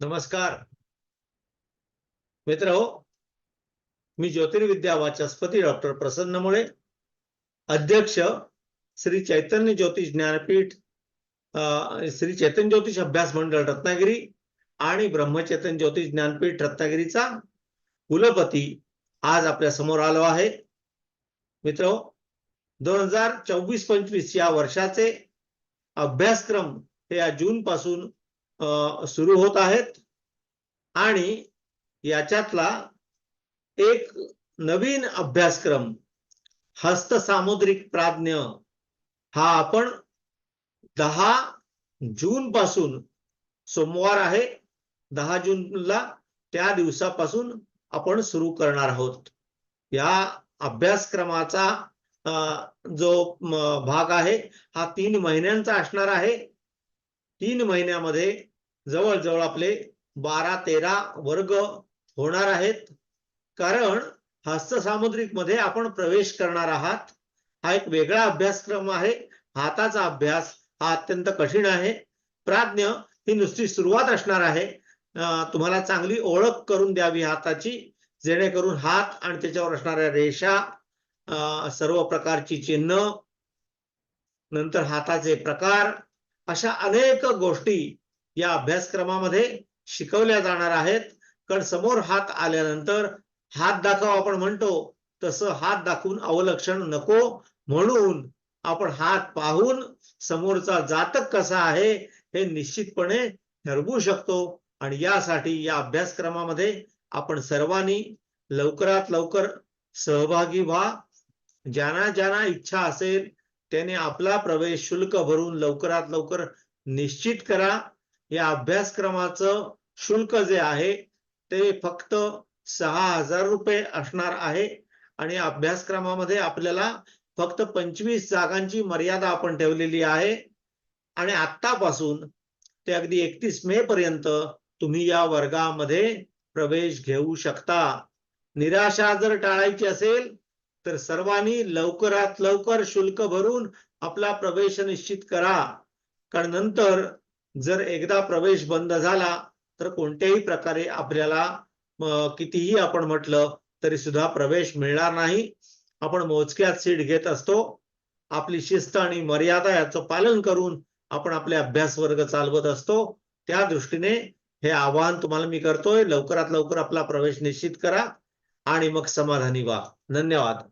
नमस्कार. मित्र हो मी ज्योतिर्विद्या वाचस्पती डॉक्टर प्रसन्न मुळे अध्यक्ष श्री चैतन्य ज्योतिष ज्ञानपीठ श्री चैतन्य ज्योतिष अभ्यास मंडळ रत्नागिरी आणि ब्रह्मचैतन ज्योतिष ज्ञानपीठ रत्नागिरीचा कुलपती आज आपल्यासमोर आलो आहे. मित्र हो, दोन हजार चोवीस पंचवीस या वर्षाचे अभ्यासक्रम हे या जून पासून सुरू होत आहेत आणि याच्यातला एक नवीन अभ्यासक्रम हस्तसामुद्रिक प्राज्ञ हा आपण दहा जून पासून सोमवार आहे दहा जूनला त्या दिवसापासून आपण सुरू करणार आहोत. या अभ्यासक्रमाचा जो भाग आहे हा तीन महिन्यांचा असणार आहे. तीन महिन्यामध्ये जवळजवळ आपले बारा तेरा वर्ग होणार आहेत. कारण हस्तसामुद्रिकमध्ये आपण प्रवेश करणार आहात. हा एक वेगळा अभ्यासक्रम आहे. हाताचा अभ्यास हा अत्यंत कठीण आहे. प्राज्ञ ही नुसती सुरुवात असणार आहे. तुम्हाला चांगली ओळख करून द्यावी हाताची जेणेकरून हात आणि त्याच्यावर असणाऱ्या रेषा अं, सर्व प्रकारची चिन्ह नंतर हाताचे प्रकार अशा अनेक गोष्टी या अभ्यासक्रमामध्ये शिकवल्या जाणार आहेत. कारण समोर हात आल्यानंतर हात दाखव आपण म्हणतो तसं हात दाखवून अवलक्षण नको. म्हणून आपण हात पाहून समोरचा जातक कसा आहे हे निश्चितपणे ठरवू शकतो. आणि यासाठी या अभ्यासक्रमामध्ये आपण सर्वांनी लवकरात लवकर सहभागी व्हा. ज्यांना ज्यांना इच्छा असेल त्याने आपला प्रवेश शुल्क भरून लवकरात लवकर निश्चित करा. या अभ्यासक्रमाचं शुल्क जे आहे ते फक्त सहा हजार रुपये असणार आहे. आणि अभ्यासक्रमामध्ये आपल्याला फक्त पंचवीस जागांची मर्यादा आपण ठेवलेली आहे. आणि आत्तापासून ते अगदी एकतीस मे पर्यंत तुम्ही या वर्गामध्ये प्रवेश घेऊ शकता. निराशा जर टाळायची असेल तर सर्वांनी लवकरात लवकर शुल्क भरून आपला प्रवेश निश्चित करा. कारण नंतर जर एकदा प्रवेश बंद झाला तर कोणत्याही प्रकारे आपल्याला कितीही आपण म्हटलं तरी सुद्धा प्रवेश मिळणार नाही. आपण मोजक्यात सीट घेत असतो. आपली शिस्त आणि मर्यादा याचं पालन करून आपण आपले अभ्यास वर्ग चालवत असतो. त्या दृष्टीने हे आवाहन तुम्हाला मी करतोय. लवकरात लवकर आपला प्रवेश निश्चित करा. आणि मग समाधानी व्हा. धन्यवाद.